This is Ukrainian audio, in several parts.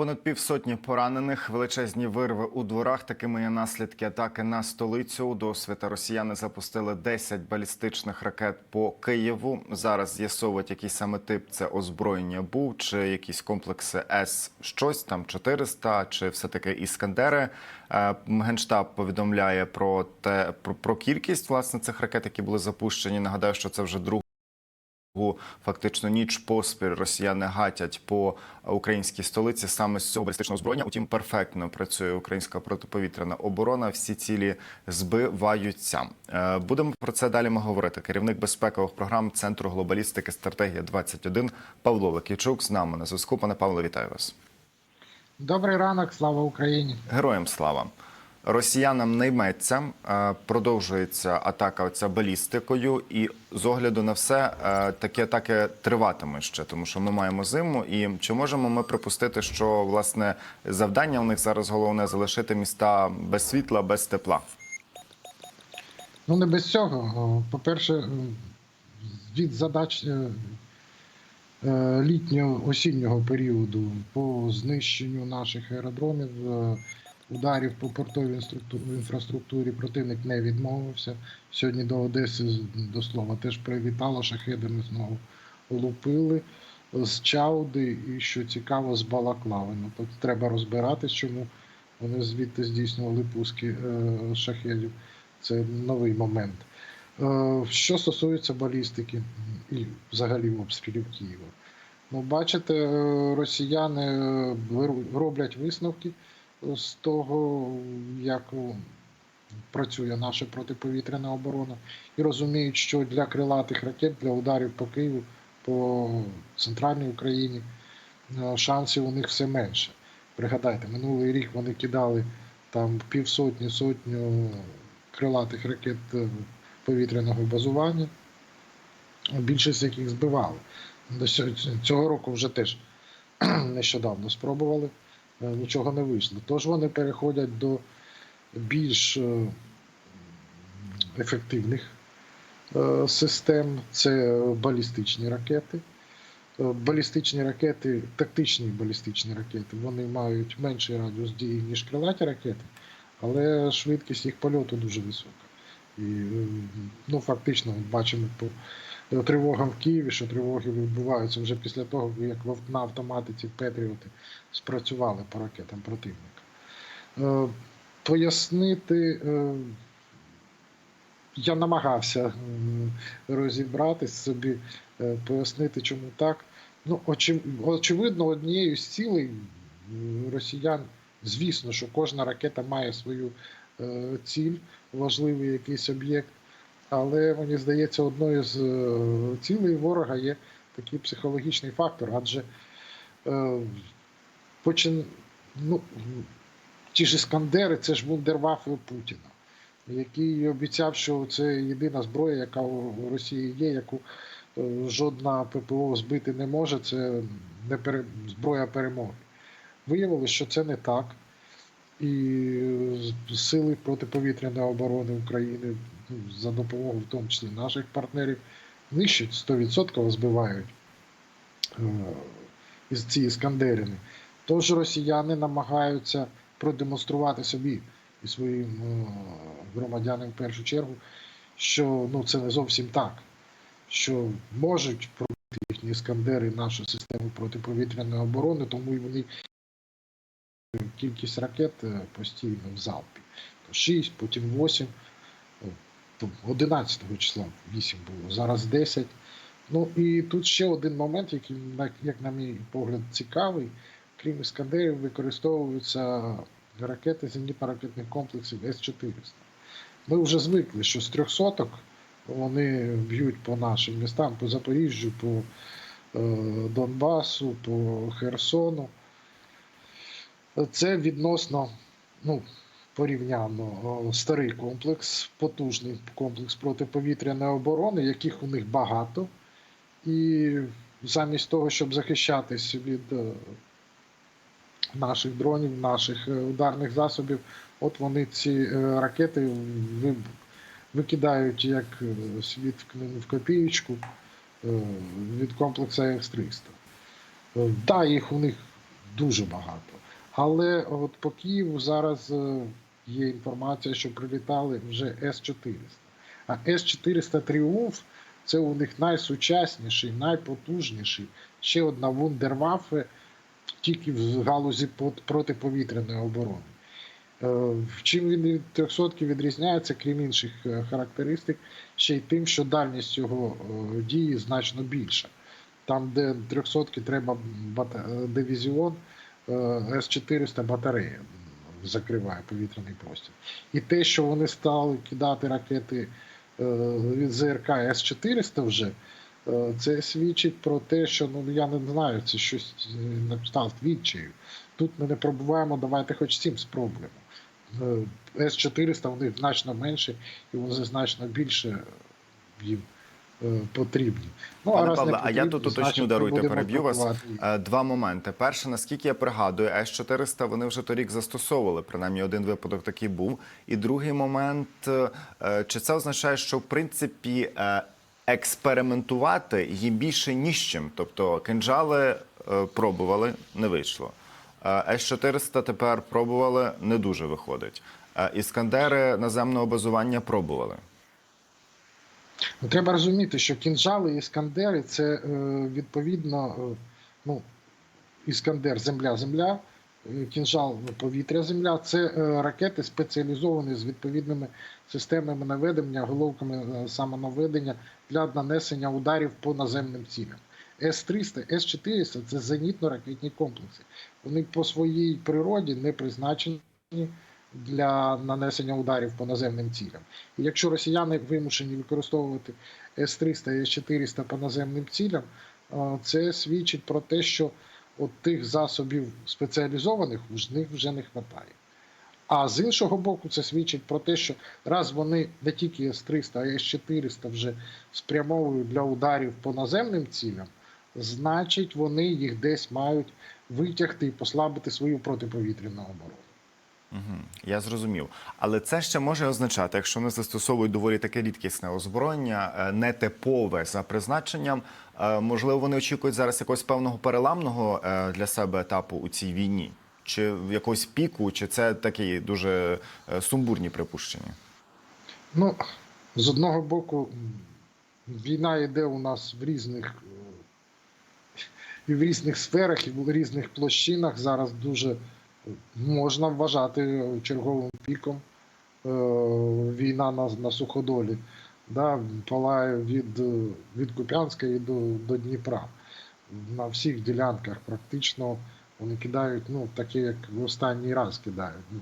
Понад півсотні поранених, величезні вирви у дворах. Такими є наслідки атаки на столицю. До свята росіяни запустили 10 балістичних ракет по Києву. Зараз з'ясовують, який саме тип це озброєння був, чи якісь комплекси С щось там 400, чи все таки іскандери. Е, Генштаб повідомляє про те про, про кількість власне цих ракет, які були запущені. Нагадаю, що це вже друга. Фактично ніч поспіль росіяни гатять по українській столиці саме з цього балістичного озброєння. Утім, перфектно працює українська протиповітряна оборона. Всі цілі збиваються. Е, Будемо про це далі ми говорити. Керівник безпекових програм Центру глобалістики стратегія 21 Павло Лакійчук з нами на зв'язку. Пане Павло, вітаю вас. Добрий ранок, слава Україні. Героям слава. Росіянам не е, продовжується атака оця балістикою, і з огляду на все е, такі атаки триватимуть ще, тому що ми маємо зиму. І чи можемо ми припустити, що власне завдання у них зараз головне залишити міста без світла, без тепла? Ну не без цього. По-перше, від задач е, літнього осіннього періоду по знищенню наших аеродромів, ударів по портовій інфраструктурі противник не відмовився. Сьогодні до Одеси до слова теж привітало, шахедами знову лупили. З Чауди і що цікаво, з Балаклави. Ну, тут треба розбиратись, чому вони звідти здійснювали пуски е, шахедів. Це новий момент. Е, Що стосується балістики і взагалі обстрілів Києва, ну бачите, е, росіяни роблять висновки з того, як е, працює наша протиповітряна оборона, і розуміють, що для крилатих ракет, для ударів по Києву, по центральній Україні е, шансів у них все менше. Пригадайте, минулий рік вони кидали там півсотні, сотню крилатих ракет е, повітряного базування, більшість яких збивали. Цього року вже теж нещодавно спробували, нічого не вийшло. Тож вони переходять до більш е, ефективних е, систем, це балістичні ракети. Е, Балістичні ракети, тактичні балістичні ракети, вони мають менший радіус дії, ніж крилаті ракети, але швидкість їх польоту дуже висока. І е, ну, фактично бачимо по тривогам в Києві, що тривоги відбуваються вже після того, як на автоматиці Петріоти спрацювали по ракетам противника. Е, Пояснити е, я намагався розібратись собі, е, пояснити, чому так. Ну, очевидно, однією з цілей росіян, звісно, що кожна ракета має свою ціль, важливий якийсь об'єкт. Але мені здається, одною з е, цілей ворога є такий психологічний фактор, адже е, почин... ну, ті ж іскандери, це ж вундервафи Путіна, який обіцяв, що це єдина зброя, яка у Росії є, яку е, жодна ППО збити не може, це не пере... зброя перемоги. Виявилося, що це не так. І е, сили протиповітряної оборони України за допомогою, в тому числі наших партнерів, нищать 100% збивають е, із ці іскандерини. Тож росіяни намагаються продемонструвати собі і своїм е, громадянам в першу чергу, що ну, це не зовсім так, що можуть пробити їхні іскандери нашу систему протиповітряної оборони, тому і вони кількість ракет е, постійно в залпі. 6, потім 8, е, то 11 числа 8 було, зараз 10. Ну і тут ще один момент, який, як на мій погляд, цікавий. Крім іскандерів, використовуються ракети зенітно-ракетних комплексів С-400. Ми вже звикли, що з трьохсоток вони б'ють по нашим містам, по Запоріжжю, по е, Донбасу, по Херсону. Це відносно ну, порівняно старий комплекс, потужний комплекс протиповітряної оборони, яких у них багато. І замість того, щоб захищатись від е, наших дронів, наших е, ударних засобів, от вони ці е, ракети викидають як е, світ в копієчку е, від комплексу X300. Так, їх у них дуже багато. Але от по Києву зараз е, є інформація, що прилітали вже С-400. А С-400 Тріумф це у них найсучасніший, найпотужніший. Ще одна вундерваффе тільки в галузі протиповітряної оборони. Е, В чим він від 300 відрізняється, крім інших е, характеристик, ще й тим, що дальність його е, дії значно більша. Там, де 300 треба е, дивізіон, е, С-400 батарея закриває повітряний простір. І те, що вони стали кидати ракети е, від ЗРК С-400 вже, е, це свідчить про те, що ну я не знаю, це щось е, на кшталт відчаю. Тут ми не пробуваємо, давайте хоч цим спробуємо. Е, С-400 у них значно менше, і вони значно більше їм е, потрібні. Ну, Пане Павле, а я тут уточню, даруйте, переб'ю вас. Е, Два моменти. Перше, наскільки я пригадую, С-400 вони вже торік застосовували, принаймні один випадок такий був. І другий момент, е, чи це означає, що в принципі е, експериментувати їм більше ні з чим? Тобто кинджали е, пробували, не вийшло. Е, С-400 тепер пробували, не дуже виходить. Е, Іскандери наземного базування пробували. Ну, треба розуміти, що кінжали і іскандери це е, відповідно е, ну, іскандер земля, земля, е, кінжал ну, повітря, земля це ракети спеціалізовані з відповідними системами наведення, головками самонаведення для нанесення ударів по наземним цілям. С-300, С-400 це зенітно-ракетні комплекси. Вони по своїй природі не призначені для нанесення ударів по наземним цілям. І якщо росіяни вимушені використовувати С-300 і С-400 по наземним цілям, е, це свідчить про те, що от тих засобів спеціалізованих в них вже не вистачає. А з іншого боку, це свідчить про те, що раз вони не тільки С-300, а й С-400 вже спрямовують для ударів по наземним цілям, значить вони їх десь мають витягти і послабити свою протиповітряну оборону. Угу, я зрозумів. Але це ще може означати, якщо вони застосовують доволі таке рідкісне озброєння, е, нетипове за призначенням. е, Можливо, вони очікують зараз якогось певного переламного е, для себе етапу у цій війні, чи в якогось піку, чи це такі дуже сумбурні припущення? Ну, з одного боку, війна йде у нас в різних і в різних сферах, і в різних площинах. Зараз дуже можна вважати черговим піком е, війна на, на суходолі. Да, палає від, від Куп'янська і до, до Дніпра. На всіх ділянках практично вони кидають, ну, таке, як в останній раз кидають. Ну,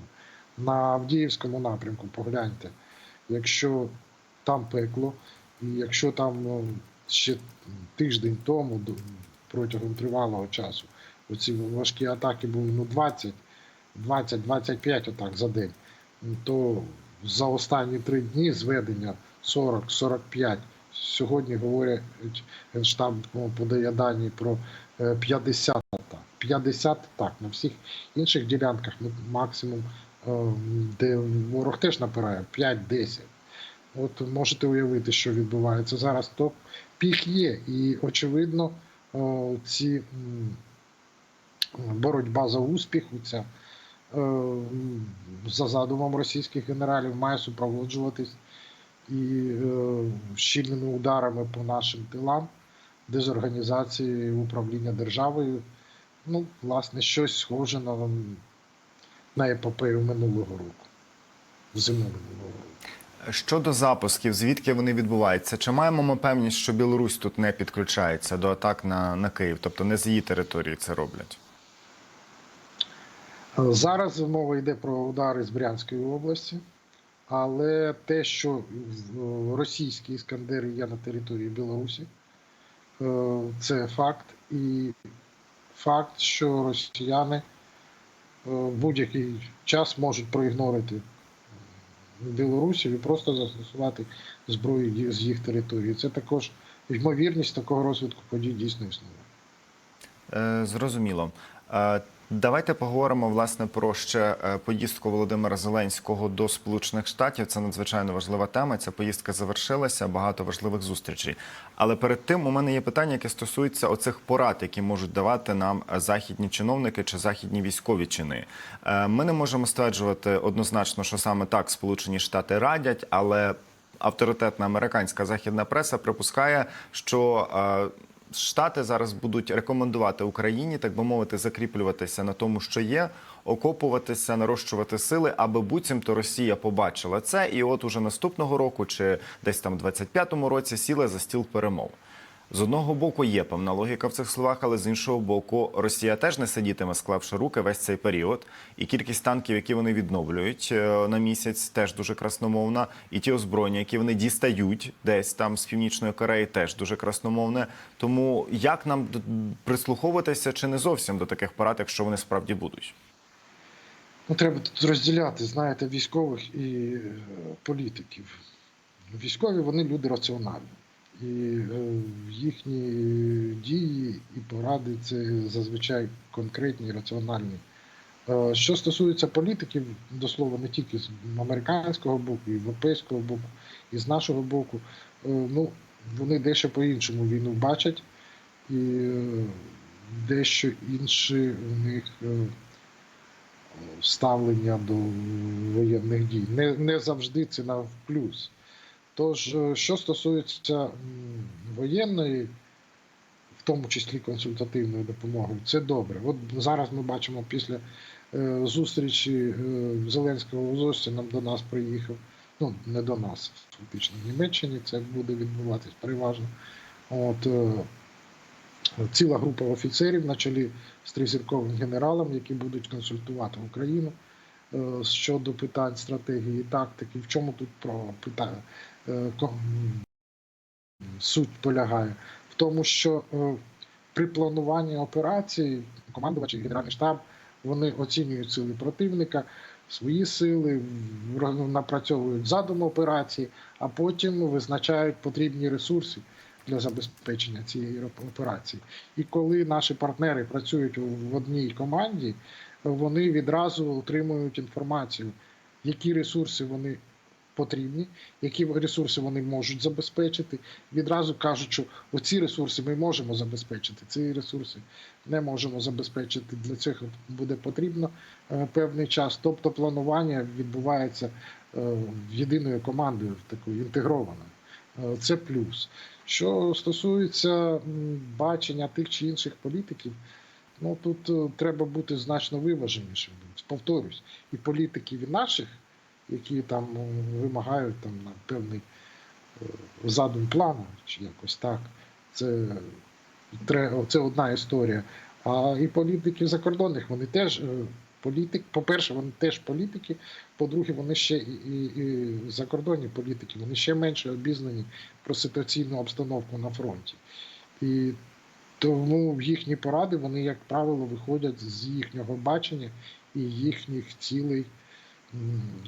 на Авдіївському напрямку погляньте якщо там пекло, і якщо там ну, ще тиждень тому, протягом тривалого часу, оці важкі атаки були ну 20, 20-25 атак за день, то за останні три дні зведення 40-45. Сьогодні говорять, Генштаб ну, подає дані про е, 50 атак. 50 атак на всіх інших ділянках максимум е, де ворог теж напирає 5-10. От можете уявити, що відбувається зараз. То пік є, і очевидно, ці боротьба за успіх, ця е, за задумом російських генералів має супроводжуватись і е, щільними ударами по нашим тилам, дезорганізації управління державою. Ну, власне, щось схоже на, на епопею минулого року. Зиму минулого року. Щодо запусків, звідки вони відбуваються? Чи маємо ми певність, що Білорусь тут не підключається до атак на, на Київ, тобто не з її території це роблять? Зараз мова йде про удари з Брянської області, але те, що в- російські іскандери є на території Білорусі, е, це факт. І факт, що росіяни е, в будь-який час можуть проігнорити білорусів і просто застосувати зброю з їх території. Це також ймовірність такого розвитку подій дійсно існує. Е, Зрозуміло. Давайте поговоримо власне про ще е, поїздку Володимира Зеленського до Сполучених Штатів. Це надзвичайно важлива тема. Ця поїздка завершилася, багато важливих зустрічей. Але перед тим у мене є питання, яке стосується оцих порад, які можуть давати нам е, західні чиновники чи західні військові чини. Е, Ми не можемо стверджувати однозначно, що саме так Сполучені Штати радять, але авторитетна американська західна преса припускає, що Штати зараз будуть рекомендувати Україні, так би мовити, закріплюватися на тому, що є, окопуватися, нарощувати сили, аби буцімто Росія побачила це, і от уже наступного року, чи десь там в 25-му році, сіла за стіл перемов. З одного боку є певна логіка в цих словах, але з іншого боку, Росія теж не сидітиме, склавши руки весь цей період. І кількість танків, які вони відновлюють е, на місяць, теж дуже красномовна. І ті озброєння, які вони дістають десь там з північної Кореї, теж дуже красномовне. Тому як нам прислуховуватися чи не зовсім до таких порад, якщо вони справді будуть? Ну, треба тут розділяти, знаєте, військових і е, політиків. Військові вони люди раціональні. І е, їхні дії і поради це зазвичай конкретні, раціональні. Е, що стосується політиків, до слова, не тільки з американського боку, і європейського боку, і з нашого боку, е, ну, вони дещо по-іншому війну бачать, і е, дещо інше у них. е, ставлення до воєнних дій. Не, не завжди це на плюс. Тож, е, що стосується воєнної, в тому числі консультативної допомоги, це добре. От зараз ми бачимо після е, зустрічі е, Зеленського з Остіном до нас приїхав. Ну, не до нас, фактично в Німеччині це буде відбуватись переважно. От, ціла група офіцерів на чолі з тризірковим генералом, які будуть консультувати Україну щодо питань стратегії тактики. В чому тут е, суть полягає? В тому, що е, при плануванні операції командувачі і генеральний штаб вони оцінюють сили противника, свої сили, напрацьовують задум операції, а потім визначають потрібні ресурси для забезпечення цієї операції. І коли наші партнери працюють в одній команді, вони відразу отримують інформацію, які ресурси вони потрібні, які ресурси вони можуть забезпечити. Відразу кажуть, що оці ресурси ми можемо забезпечити, ці ресурси не можемо забезпечити. Для цього буде потрібно е, певний час. Тобто планування відбувається е, єдиною командою, такою інтегрованою. Е, Це плюс. Що стосується бачення тих чи інших політиків, ну тут треба бути значно виваженішим. Повторюсь, і політиків, і наших, які там е, вимагають там на певний е, задум плану, чи якось так. Це, це одна історія. А і політики закордонних, вони теж е, політик. По-перше, вони теж політики. По-друге, вони ще і, і, і закордонні політики, вони ще менше обізнані про ситуаційну обстановку на фронті. І тому їхні поради, вони, як правило, виходять з їхнього бачення і їхніх цілей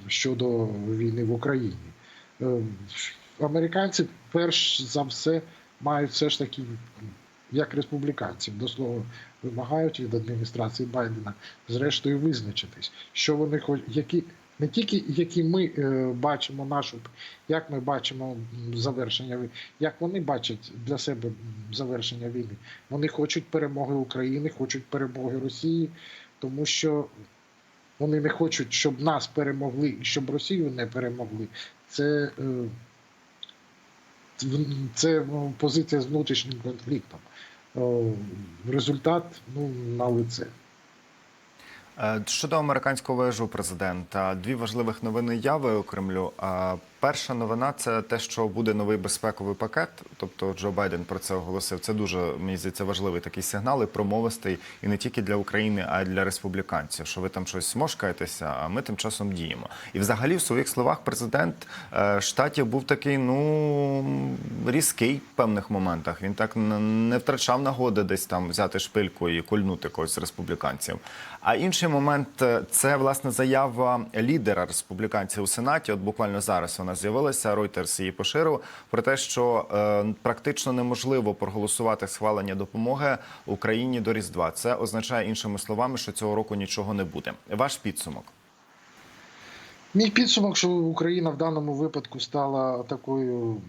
щодо війни в Україні. Е, Американці, перш за все, мають все ж таки, як республіканці, до слова, вимагають від адміністрації Байдена, зрештою, визначитись, що вони хочуть, які не тільки які ми е, бачимо нашу, як ми бачимо завершення війни, як вони бачать для себе завершення війни. Вони хочуть перемоги України, хочуть перемоги Росії, тому що вони не хочуть, щоб нас перемогли і щоб Росію не перемогли. Це, е, це ну, позиція з внутрішнім конфліктом. Е, Результат ну, на лице. Е, Щодо американського виїжджу президента, дві важливих новини я виокремлю. Перша новина це те, що буде новий безпековий пакет. Тобто Джо Байден про це оголосив. Це дуже мені здається важливий такий сигнал і промовистий, і не тільки для України, а й для республіканців. Що ви там щось мошкаєтеся, а ми тим часом діємо. І взагалі, в своїх словах, президент е, штатів був такий, ну різкий в певних моментах. Він так не втрачав нагоди десь там взяти шпильку і кольнути когось з республіканців. А інші момент е, це власне заява лідера республіканців у сенаті. От буквально зараз вона з'явилася. Reuters її поширив про те, що е, практично неможливо проголосувати схвалення допомоги Україні до Різдва. Це означає іншими словами, що цього року нічого не буде. Ваш підсумок. Мій підсумок, що Україна в даному випадку стала такою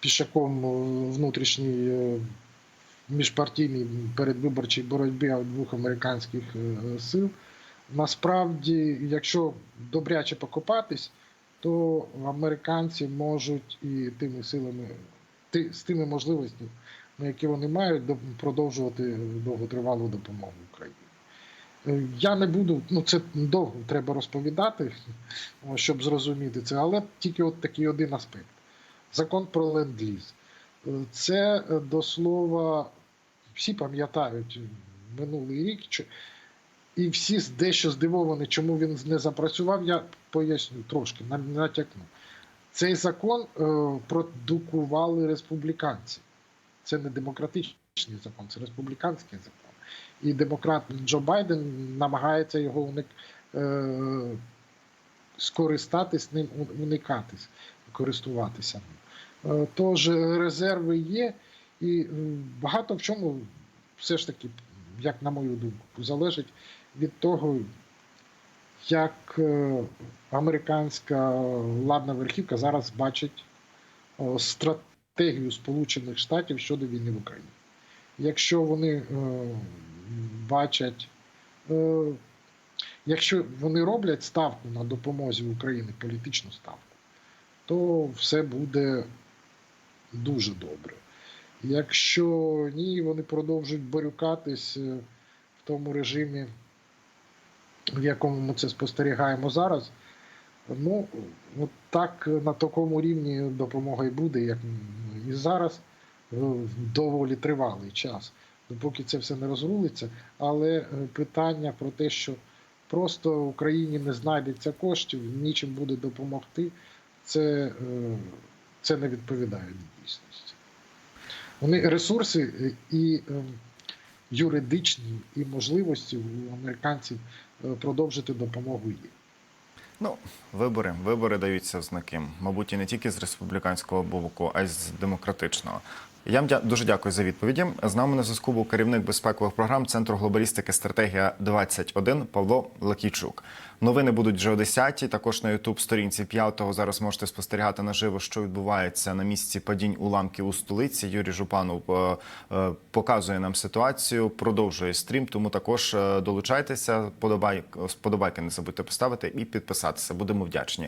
пішаком е, внутрішньої е, міжпартійній передвиборчій боротьби двох американських е, сил. Насправді, якщо добряче покопатись, то американці можуть і тими силами, з тими можливостями, які вони мають, продовжувати довготривалу допомогу Україні. Е, Я не буду, ну це довго треба розповідати, щоб зрозуміти це, але тільки от такий один аспект. Закон про ленд-ліз. Це е, до слова, всі пам'ятають минулий рік, і всі дещо здивовані, чому він не запрацював, я поясню трошки, на- натякну. Цей закон е, продукували республіканці. Це не демократичний закон, це республіканський закон. І демократ Джо Байден намагається його уник, е, скористатись ним, уникатись, користуватися ним. Е, Тож резерви є, і багато в чому все ж таки, як на мою думку, залежить від того, як е, американська владна верхівка зараз бачить стратегію Сполучених Штатів щодо війни в Україні. Якщо вони е, бачать, е, якщо вони роблять ставку на допомозі Україні, політичну ставку, то все буде дуже добре. Якщо ні, вони продовжують борюкатись е, в тому режимі, в якому ми це спостерігаємо зараз. Ну, от так на такому рівні допомога і буде, як і зараз, е, доволі тривалий час, допоки це все не розрулиться. Але е, питання про те, що просто Україні не знайдеться коштів, нічим буде допомогти, це, це не відповідає дійсності. Вони ресурси е, і е, юридичні, і можливості у американців е, продовжити допомогу є. Ну, вибори, вибори даються в знаки. Мабуть, і не тільки з республіканського боку, а й з демократичного. Я вам дуже дякую за відповіді. З нами на зв'язку був керівник безпекових програм Центру глобалістики стратегія 21 Павло Лакійчук. Новини будуть вже о 10 Також на Ютуб сторінці п'ятого зараз можете спостерігати наживо, що відбувається на місці падінь уламків у столиці. Юрій Жупанов е, е, показує нам ситуацію, продовжує стрім. Тому також е, долучайтеся, подобай, сподобайки не забудьте поставити і підписатися. Будемо вдячні.